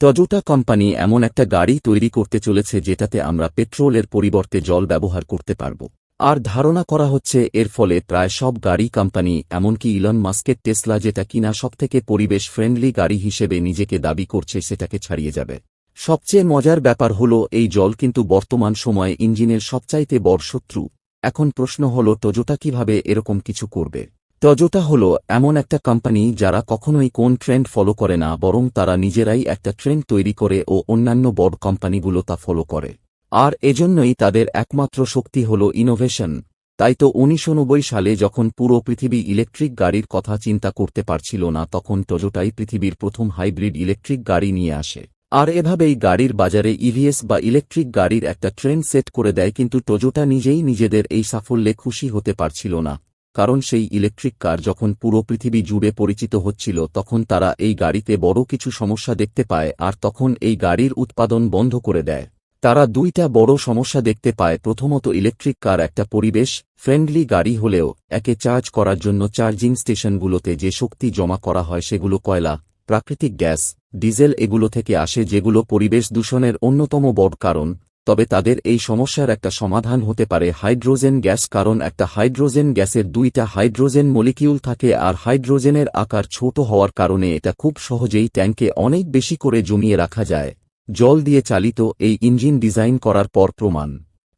টজোটা company এমন একটা গাড়ি তৈরি করতে চলেছে যেটাতে আমরা পেট্রোলের পরিবর্তে জল ব্যবহার করতে পারব। আর ধারণা করা হচ্ছে এর ফলে প্রায় সব গাড়ি কোম্পানি, এমনকি ইলন মাস্কের টেসলা যেটা কিনা সবথেকে পরিবেশ ফ্রেন্ডলি গাড়ি হিসেবে নিজেকে দাবি করছে সেটাকে ছাড়িয়ে যাবে। সবচেয়ে মজার ব্যাপার হল এই জল কিন্তু বর্তমান সময়ে ইঞ্জিনের সবচাইতে বড় শত্রু। এখন প্রশ্ন হল টজোটা কীভাবে এরকম কিছু করবে? টজোটা হল এমন একটা কোম্পানি যারা কখনোই কোন ট্রেন্ড ফলো করে না, বরং তারা নিজেরাই একটা ট্রেন্ড তৈরি করে ও অন্যান্য বড় কোম্পানিগুলো তা ফলো করে। আর এজন্যই তাদের একমাত্র শক্তি হল ইনোভেশন তাই তো উনিশশো নব্বই সালে যখন পুরো পৃথিবী ইলেকট্রিক গাড়ির কথা চিন্তা করতে পারছিল না, তখন টজোটাই পৃথিবীর প্রথম হাইব্রিড ইলেকট্রিক গাড়ি নিয়ে আসে। আর এভাবেই গাড়ির বাজারে ইভিএস বা ইলেকট্রিক গাড়ির একটা ট্রেন্ড সেট করে দেয়, কিন্তু টজোটা নিজেই নিজেদের এই সাফল্যে খুশি হতে পারছিল না। কারণ সেই ইলেকট্রিক কার যখন পুরো পৃথিবী জুড়ে পরিচিত হচ্ছিল তখন তারা এই গাড়িতে বড় কিছু সমস্যা দেখতে পায় আর তখন এই গাড়ির উৎপাদন বন্ধ করে দেয়। তারা দুইটা বড় সমস্যা দেখতে পায়, প্রথমত ইলেকট্রিক কার একটা পরিবেশ, ফ্রেন্ডলি গাড়ি হলেও, একে চার্জ করার জন্য চার্জিং স্টেশনগুলোতে যে শক্তি জমা করা হয় সেগুলো কয়লা, প্রাকৃতিক গ্যাস, ডিজেল এগুলো থেকে আসে যেগুলো পরিবেশ দূষণের অন্যতম বড় কারণ। তবে তাদের এই সমস্যার একটা সমাধান হতে পারে হাইড্রোজেন গ্যাস কারণ একটা হাইড্রোজেন গ্যাসের দুইটা হাইড্রোজেন মলিকিউল থাকে আর হাইড্রোজেনের আকার ছোট হওয়ার কারণে এটা খুব সহজেই ট্যাঙ্কে অনেক বেশি করে জমিয়ে রাখা যায়। জল দিয়ে চালিত এই ইঞ্জিন ডিজাইন করার পর প্রমাণ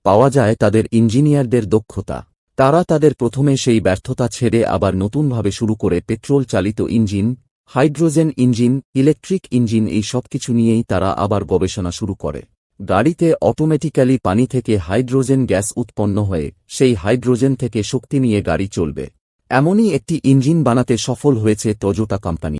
পাওয়া যায় তাদের ইঞ্জিনিয়ারদের দক্ষতা। তারা তাদের প্রথমে সেই ব্যর্থতা ছেড়ে আবার নতুনভাবে শুরু করে পেট্রোল চালিত engine, hydrogen engine, electric engine এই সব কিছু নিয়েই তারা আবার গবেষণা শুরু করে। গাড়িতে অটোমেটিক্যালি পানি থেকে হাইড্রোজেন গ্যাস উৎপন্ন হয়ে, সেই হাইড্রোজেন থেকে শক্তি নিয়ে গাড়ি চলবে। এমনই একটি ইঞ্জিন বানাতে সফল হয়েছে তজোটা কোম্পানি